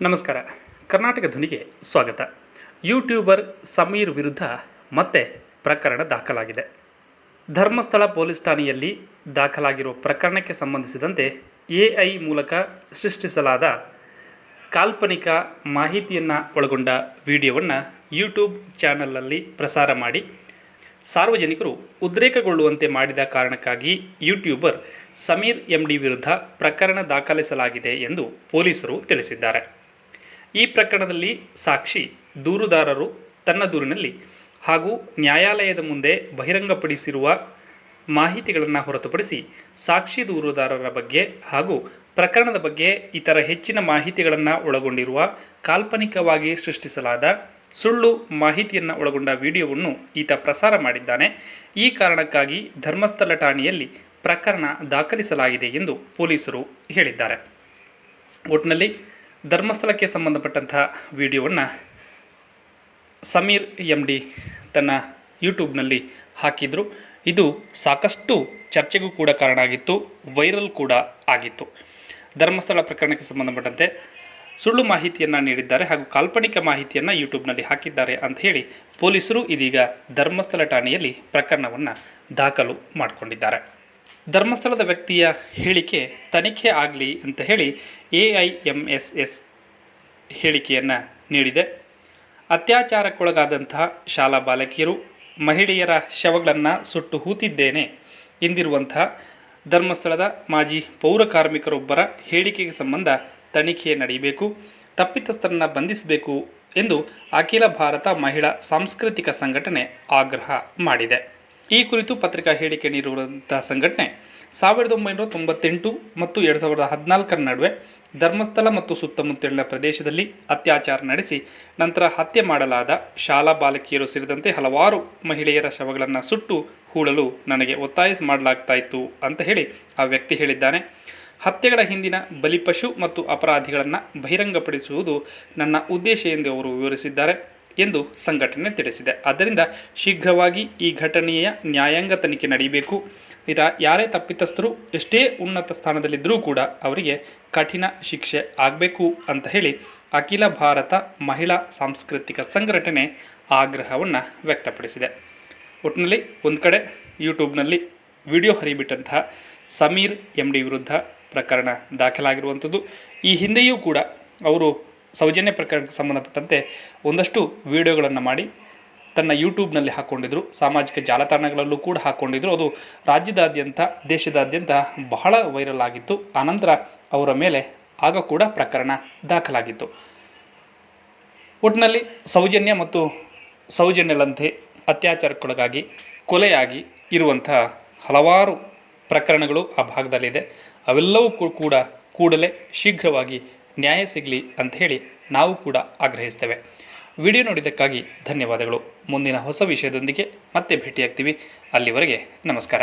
ನಮಸ್ಕಾರ. ಕರ್ನಾಟಕ ಧ್ವನಿಗೆ ಸ್ವಾಗತ. ಯೂಟ್ಯೂಬರ್ ಸಮೀರ್ ವಿರುದ್ಧ ಮತ್ತೆ ಪ್ರಕರಣ ದಾಖಲಾಗಿದೆ. ಧರ್ಮಸ್ಥಳ ಪೊಲೀಸ್ ಠಾಣೆಯಲ್ಲಿ ದಾಖಲಾಗಿರುವ ಪ್ರಕರಣಕ್ಕೆ ಸಂಬಂಧಿಸಿದಂತೆ ಎ ಐ ಮೂಲಕ ಸೃಷ್ಟಿಸಲಾದ ಕಾಲ್ಪನಿಕ ಮಾಹಿತಿಯನ್ನು ಒಳಗೊಂಡ ವಿಡಿಯೋವನ್ನು ಯೂಟ್ಯೂಬ್ ಚಾನಲಲ್ಲಿ ಪ್ರಸಾರ ಮಾಡಿ ಸಾರ್ವಜನಿಕರು ಉದ್ರೇಕಗೊಳ್ಳುವಂತೆ ಮಾಡಿದ ಕಾರಣಕ್ಕಾಗಿ ಯೂಟ್ಯೂಬರ್ ಸಮೀರ್ ಎಂಡಿ ವಿರುದ್ಧ ಪ್ರಕರಣ ದಾಖಲಿಸಲಾಗಿದೆ ಎಂದು ಪೊಲೀಸರು ತಿಳಿಸಿದ್ದಾರೆ. ಈ ಪ್ರಕರಣದಲ್ಲಿ ಸಾಕ್ಷಿ ದೂರುದಾರರು ತನ್ನ ದೂರಿನಲ್ಲಿ ಹಾಗೂ ನ್ಯಾಯಾಲಯದ ಮುಂದೆ ಬಹಿರಂಗಪಡಿಸಿರುವ ಮಾಹಿತಿಗಳನ್ನು ಹೊರತುಪಡಿಸಿ ಸಾಕ್ಷಿ ದೂರುದಾರರ ಬಗ್ಗೆ ಹಾಗೂ ಪ್ರಕರಣದ ಬಗ್ಗೆ ಇತರ ಹೆಚ್ಚಿನ ಮಾಹಿತಿಗಳನ್ನು ಒಳಗೊಂಡಿರುವ ಕಾಲ್ಪನಿಕವಾಗಿ ಸೃಷ್ಟಿಸಲಾದ ಸುಳ್ಳು ಮಾಹಿತಿಯನ್ನು ಒಳಗೊಂಡ ವಿಡಿಯೋವನ್ನು ಈತ ಪ್ರಸಾರ ಮಾಡಿದ್ದಾನೆ. ಈ ಕಾರಣಕ್ಕಾಗಿ ಧರ್ಮಸ್ಥಳ ಠಾಣೆಯಲ್ಲಿ ಪ್ರಕರಣ ದಾಖಲಿಸಲಾಗಿದೆ ಎಂದು ಪೊಲೀಸರು ಹೇಳಿದ್ದಾರೆ. ಒಟ್ಟಿನಲ್ಲಿ ಧರ್ಮಸ್ಥಳಕ್ಕೆ ಸಂಬಂಧಪಟ್ಟಂತಹ ವಿಡಿಯೋವನ್ನು ಸಮೀರ್ ಎಂ ಡಿ ತನ್ನ ಯೂಟ್ಯೂಬ್ನಲ್ಲಿ ಹಾಕಿದರು. ಇದು ಸಾಕಷ್ಟು ಚರ್ಚೆಗೂ ಕೂಡ ಕಾರಣ ಆಗಿತ್ತು, ವೈರಲ್ ಕೂಡ ಆಗಿತ್ತು. ಧರ್ಮಸ್ಥಳ ಪ್ರಕರಣಕ್ಕೆ ಸಂಬಂಧಪಟ್ಟಂತೆ ಸುಳ್ಳು ಮಾಹಿತಿಯನ್ನು ನೀಡಿದ್ದಾರೆ ಹಾಗೂ ಕಾಲ್ಪನಿಕ ಮಾಹಿತಿಯನ್ನು ಯೂಟ್ಯೂಬ್ನಲ್ಲಿ ಹಾಕಿದ್ದಾರೆ ಅಂತ ಹೇಳಿ ಪೊಲೀಸರು ಇದೀಗ ಧರ್ಮಸ್ಥಳ ಠಾಣೆಯಲ್ಲಿ ಪ್ರಕರಣವನ್ನು ದಾಖಲು ಮಾಡಿಕೊಂಡಿದ್ದಾರೆ. ಧರ್ಮಸ್ಥಳದ ವ್ಯಕ್ತಿಯ ಹೇಳಿಕೆ ತನಿಖೆ ಆಗಲಿ ಅಂತ ಹೇಳಿ A I M S S ಹೇಳಿಕೆಯನ್ನು ನೀಡಿದೆ. ಅತ್ಯಾಚಾರಕ್ಕೊಳಗಾದಂತಹ ಶಾಲಾ ಬಾಲಕಿಯರು, ಮಹಿಳೆಯರ ಶವಗಳನ್ನು ಸುಟ್ಟು ಹೂತಿದ್ದೇನೆ ಎಂದಿರುವಂತಹ ಧರ್ಮಸ್ಥಳದ ಮಾಜಿ ಪೌರ ಕಾರ್ಮಿಕರೊಬ್ಬರ ಹೇಳಿಕೆಗೆ ಸಂಬಂಧ ತನಿಖೆ ನಡೆಯಬೇಕು, ತಪ್ಪಿತಸ್ಥರನ್ನು ಬಂಧಿಸಬೇಕು ಎಂದು ಅಖಿಲ ಭಾರತ ಮಹಿಳಾ ಸಾಂಸ್ಕೃತಿಕ ಸಂಘಟನೆ ಆಗ್ರಹ ಮಾಡಿದೆ. ಈ ಕುರಿತು ಪತ್ರಿಕಾ ಹೇಳಿಕೆ ನೀಡಿರುವಂತಹ ಸಂಘಟನೆ ಸಾವಿರದ ಒಂಬೈನೂರ ತೊಂಬತ್ತೆಂಟು ಮತ್ತು ಎರಡು ಸಾವಿರದ ಹದಿನಾಲ್ಕರ ನಡುವೆ ಧರ್ಮಸ್ಥಳ ಮತ್ತು ಸುತ್ತಮುತ್ತಲಿನ ಪ್ರದೇಶದಲ್ಲಿ ಅತ್ಯಾಚಾರ ನಡೆಸಿ ನಂತರ ಹತ್ಯೆ ಮಾಡಲಾದ ಶಾಲಾ ಬಾಲಕಿಯರು ಸೇರಿದಂತೆ ಹಲವಾರು ಮಹಿಳೆಯರ ಶವಗಳನ್ನು ಸುಟ್ಟು ಹೂಳಲು ನನಗೆ ಒತ್ತಾಯ ಮಾಡಲಾಗ್ತಾ ಅಂತ ಹೇಳಿ ಆ ವ್ಯಕ್ತಿ ಹೇಳಿದ್ದಾನೆ. ಹತ್ಯೆಗಳ ಹಿಂದಿನ ಬಲಿಪಶು ಮತ್ತು ಅಪರಾಧಿಗಳನ್ನು ಬಹಿರಂಗಪಡಿಸುವುದು ನನ್ನ ಉದ್ದೇಶ ಎಂದು ಅವರು ವಿವರಿಸಿದ್ದಾರೆ. ಎಂದು ಸಂಘಟನೆ ತಿಳಿಸಿದೆ. ಆದ್ದರಿಂದ ಶೀಘ್ರವಾಗಿ ಈ ಘಟನೆಯ ನ್ಯಾಯಾಂಗ ತನಿಖೆ ನಡೆಯಬೇಕು. ಇರ ಯಾರೇ ತಪ್ಪಿತಸ್ಥರು ಎಷ್ಟೇ ಉನ್ನತ ಸ್ಥಾನದಲ್ಲಿದ್ದರೂ ಕೂಡ ಅವರಿಗೆ ಕಠಿಣ ಶಿಕ್ಷೆ ಆಗಬೇಕು ಅಂತ ಹೇಳಿ ಅಖಿಲ ಭಾರತ ಮಹಿಳಾ ಸಾಂಸ್ಕೃತಿಕ ಸಂಘಟನೆ ಆಗ್ರಹವನ್ನು ವ್ಯಕ್ತಪಡಿಸಿದೆ. ಒಟ್ಟಿನಲ್ಲಿ ಒಂದು ಕಡೆ ಯೂಟ್ಯೂಬ್ನಲ್ಲಿ ವಿಡಿಯೋ ಹರಿಬಿಟ್ಟಂತಹ ಸಮೀರ್ ಎಂ ಡಿ ವಿರುದ್ಧ ಪ್ರಕರಣ ದಾಖಲಾಗಿರುವಂಥದ್ದು. ಈ ಹಿಂದೆಯೂ ಕೂಡ ಅವರು ಸೌಜನ್ಯ ಪ್ರಕರಣಕ್ಕೆ ಸಂಬಂಧಪಟ್ಟಂತೆ ಒಂದಷ್ಟು ವಿಡಿಯೋಗಳನ್ನು ಮಾಡಿ ತನ್ನ ಯೂಟ್ಯೂಬ್ನಲ್ಲಿ ಹಾಕ್ಕೊಂಡಿದ್ರು ಸಾಮಾಜಿಕ ಜಾಲತಾಣಗಳಲ್ಲೂ ಕೂಡ ಹಾಕ್ಕೊಂಡಿದ್ರು ಅದು ರಾಜ್ಯದಾದ್ಯಂತ, ದೇಶದಾದ್ಯಂತ ಬಹಳ ವೈರಲ್ ಆಗಿತ್ತು. ಆನಂತರ ಅವರ ಮೇಲೆ ಆಗ ಕೂಡ ಪ್ರಕರಣ ದಾಖಲಾಗಿತ್ತು. ಒಟ್ಟಿನಲ್ಲಿ ಸೌಜನ್ಯ ಮತ್ತು ಸೌಜನ್ಯಲಂತೆ ಅತ್ಯಾಚಾರಕ್ಕೊಳಗಾಗಿ ಕೊಲೆಯಾಗಿ ಇರುವಂಥ ಹಲವಾರು ಪ್ರಕರಣಗಳು ಆ ಭಾಗದಲ್ಲಿದೆ. ಅವೆಲ್ಲವೂ ಕೂಡ ಕೂಡಲೇ ಶೀಘ್ರವಾಗಿ ನ್ಯಾಯ ಸಿಗಲಿ ಅಂತ ಹೇಳಿ ನಾವು ಕೂಡ ಆಗ್ರಹಿಸ್ತೇವೆ. ವಿಡಿಯೋ ನೋಡಿದ್ದಕ್ಕಾಗಿ ಧನ್ಯವಾದಗಳು. ಮುಂದಿನ ಹೊಸ ವಿಷಯದೊಂದಿಗೆ ಮತ್ತೆ ಭೇಟಿಯಾಗ್ತೀವಿ. ಅಲ್ಲಿವರೆಗೆ ನಮಸ್ಕಾರ.